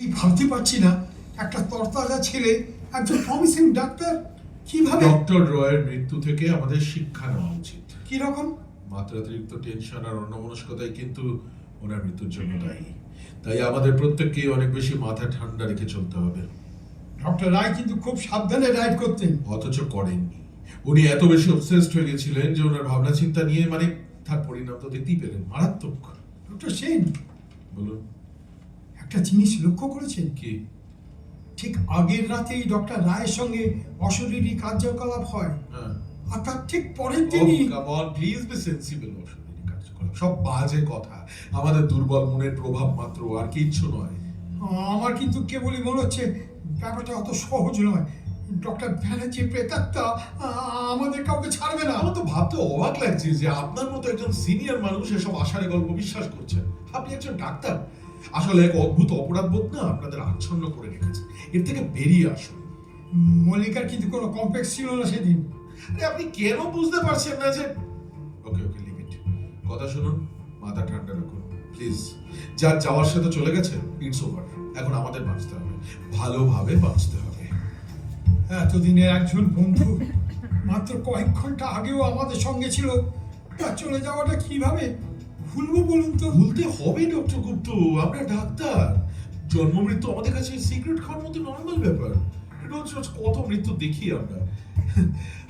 এই ভাবতে পারছি না। একটা তরতাজা ছেলে একজন প্রমিসিং ডাক্তার কীভাবে ডক্টর রয়ের মৃত্যু থেকে আমাদের শিক্ষা নেওয়া উচিত। কি রকম মাত্রাতিরিক্ত টেনশন আর অন্যমনস্কতাই কিন্তু ওনার মৃত্যুর জন্য দায়ী। তাই আমাদের প্রত্যেককেই অনেক বেশি মাথা ঠান্ডা রেখে চলতে হবে। ডক্টর রায় কিন্তু খুব সাবধানে রাইড করতেন। অথচ করেননি। উনি এত বেশি অবসেসড হয়ে গেছিলেন যে ওনার ভাবনা চিন্তা নিয়ে মানে তার পরিণাম তো দেখতেই পেলেন মারাত্মক। ডক্টর সেন। বলুন। একটা জিনিস লক্ষ্য করেছেন? কি? ঠিক আগের রাতেই ডক্টর রায়ের সঙ্গে অশরীরী কার্যকলাপ হয়। হ্যাঁ। আর তার ঠিক পরের দিনই প্লিজ বি সেন্সিবল অশরীরী কার্যকলাপ। সব বাজে কথা। আমাদের দুর্বল মনের প্রভাব মাত্র আর কিচ্ছু নয়। আমার কিন্তু কেবলই মনে হচ্ছে ব্যাপারটা অত সহজ নয়। ডক্টর ব্যানার্জি প্রেতাত্মা আমাদের কাউকে ছাড়বে না। আমার তো ভাবতে অবাক লাগছে যে আপনার মতো একজন সিনিয়র মানুষ এসব আশারে গল্প বিশ্বাস করছেন। আপনি একজন ডাক্তার। আসলে এক অদ্ভুত অপরাধ বোধ না আপনাদের আচ্ছন্ন করে রেখেছে। এর থেকে বেরিয়ে আসুন। মল্লিকার কিন্তু কোনো কমপ্লেক্স ছিল না সেদিন। আরে আপনি কেন বুঝতে পারছেন না যে ওকে ওকে লিমিট কথা শুনুন মাথা ঠান্ডা রাখুন প্লিজ যার যাওয়ার সাথে চলে গেছে ইটস ওভার এখন আমাদের বাঁচতে হবে। ভালোভাবে বাঁচতে হবে। এতদিনের একজন বন্ধু মাত্র কয়েক ঘণ্টা আগেও আমাদের সঙ্গে ছিল। তার চলে যাওয়াটা কীভাবে? ভুলবো বলুন তো? ভুলতে হবে ডক্টর গুপ্ত আমরা ডাক্তার। জন্ম মৃত্যু আমাদের কাছে সিক্রেট খাওয়ার মতো নর্মাল ব্যাপার। এটা হচ্ছে হচ্ছে কত মৃত্যু দেখি আমরা।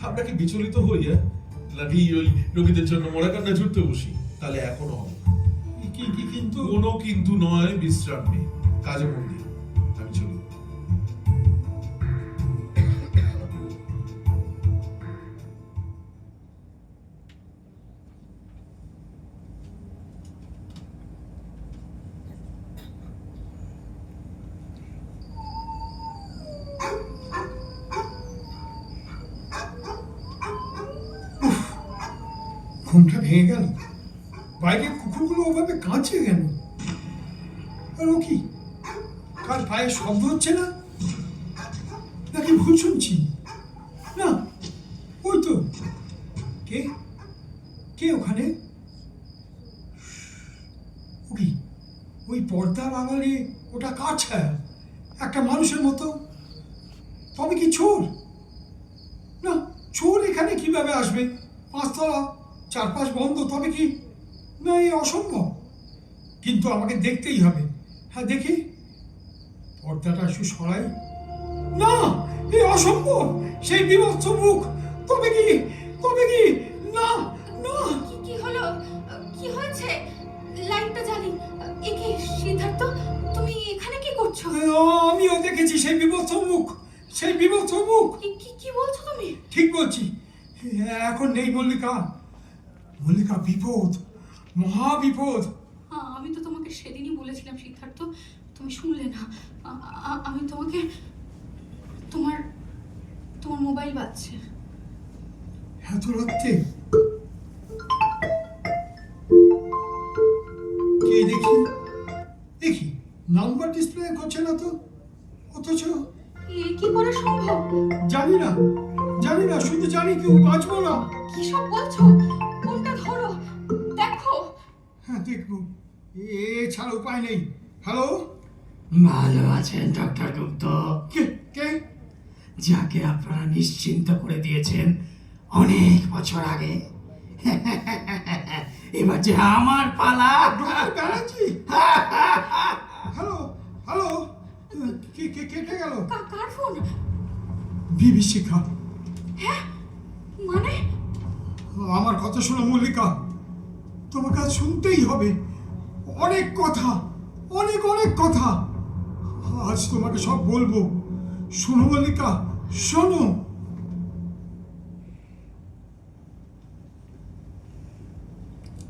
আপনাকে কি বিচলিত হই হ্যাঁ? নাকি ওই রোগীদের জন্য মরা কান্না ঝুড়তে বসি? তাহলে এখনও হবে কি কি কিন্তু? কোনো কিন্তু নয় বিশ্রাম নেই। কাজে মন ঘুমটা ভেঙে গেল। বাইরে কুকুরগুলো ওভাবে কাঁদছে কেন? আর ও কি? কার পায়ে শব্দ হচ্ছে না? নাকি ভুল শুনছি? না, ওই তো। কে? কে ওখানে? ওই পর্দার আড়ালে ওটা কার ছায়া? একটা মানুষের মতো? তবে কি চোর? না, চোর এখানে কীভাবে আসবে? পাঁচতলা চারপাশ বন্ধ তবে কি? না এই অসম্ভব। কিন্তু আমাকে দেখতেই হবে। হ্যাঁ দেখি। পর্দাটা একটু সরাই। না এই অসম্ভব! সেই বিভৎস মুখ! তবে কি? তবে কি? না না! কি কি হলো? কি হয়েছে? লাইটটা জ্বালি। এ কি সিদ্ধার্থ? তুমি এখানে কি করছ? আমিও দেখেছি সেই বিভৎস মুখ! সেই বিভৎস মুখ! কি কি কি বলছো তুমি? ঠিক বলছি। এখন নেই মল্লিকা। মল্লিকা বিপদ মহা বিপদ। আমি তো তোমাকে সেদিনই বলেছিলাম সিদ্ধার্থ। তুমি শুনলে না। আমি তোমাকে তোমার তোমার মোবাইল বাজছে। এত রাত্রে। কে দেখি? দেখি নাম্বার ডিসপ্লে করছে না তো? অথচ এ কি করে সম্ভব? জানি না জানি না শুধু জানি কেউ বাঁচবো না। কি সব বলছো? হ্যাঁ দেখব এ ছাড়া উপায় নেই। হ্যালো ভালো আছেন ডক্টর গুপ্ত। কে কে? যাকে আপনারা নিশ্চিন্ত করে দিয়েছেন অনেক বছর আগে। এবার যে আমার পালা। ব্যানার্জি হ্যালো হ্যালো কে কে কেটে গেল? কার ফোন বিভীষিকা মানে? আমার কথা শোনো মল্লিকা। তোমাকে আজ শুনতেই হবে। অনেক কথা অনেক অনেক কথা। আজ তোমাকে সব বলব। শোনো মল্লিকা শোনো।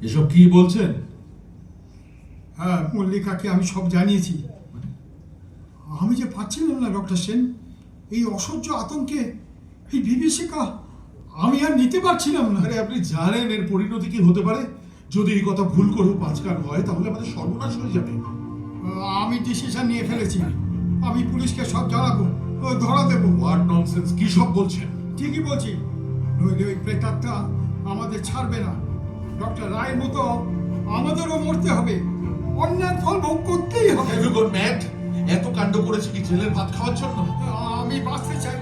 এসব কি বলছেন? হ্যাঁ মল্লিকাকে আমি সব জানিয়েছি। আমি যে পাচ্ছিলাম না ডক্টর সেন এই অসহ্য আতঙ্কে এই বিভীষিকা আমি আর নিতে পারছিলাম না। আরে আপনি জানেন এর পরিণতি কি হতে পারে? যদি এই কথা ভুল করেও পাঁচকার হয় তাহলে আমাদের সর্বনাশ হয়ে যাবে। আমি ডিসিশন নিয়ে ফেলেছি। আমি পুলিশকে সব জানাব ধরা দেবো। হোয়াট ননসেন্স কি সব বলছেন? ঠিকই বলছি। নইলে ওই প্রেতাত্মা আমাদের ছাড়বে না। ডক্টর রায়ের মতো আমাদেরও মরতে হবে। অন্যায় ফল ভোগ করতেই হবে। You এত কাণ্ড করেছে কি জেলের ভাত খাওয়ার জন্য? আমি বাঁচতে চাই।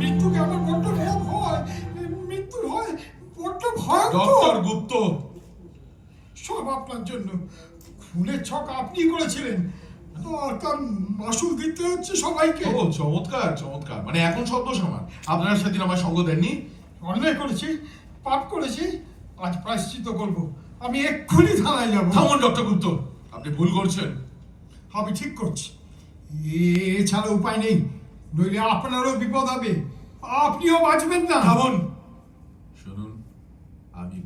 মৃত্যুকে আমার বড্ড ভয় হয়। মৃত্যু হয় বড্ড ভয়ঙ্কর। ডক্টর গুপ্ত সব আপনার জন্য। খুনের ছক আপনি করেছিলেন। তার মাসুল দিতে হচ্ছে সবাইকে। ও চমৎকার চমৎকার। মানে এখন শব্দ সমান। আপনারা সেদিন আমার সঙ্গ দেননি। অন্যায় করেছি পাপ করেছি আজ প্রায়শ্চিত করব। আমি এক্ষুনি থানায় যাব। থামুন ডক্টর গুপ্ত। আপনি ভুল করছেন। আমি ঠিক করছি। এছাড়া উপায় নেই। নইলে আপনারও বিপদ হবে। আপনিও বাঁচবেন না। থামুন। শুনুন আমি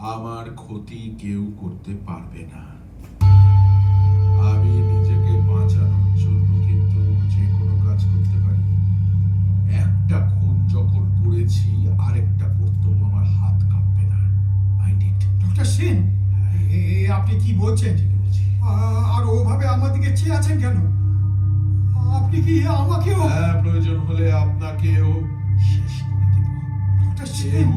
আমার ক্ষতি কেউ করতে পারবে না। আমি নিজেকে বাঁচানোর জন্য কিন্তু যে কোনো কাজ করতে পারি। একটা খুন যখন করেছি আরেকটা করতেও আমার হাত কাঁপবে না। ইট ডক্টর সেন আপনি কি বলছেন? আর ওভাবে আমার দিকে চেয়ে আছেন কেন? আপনি কি আমাকেও হ্যাঁ প্রয়োজন হলে আপনাকেও শেষ করে দেব। ডক্টর সেন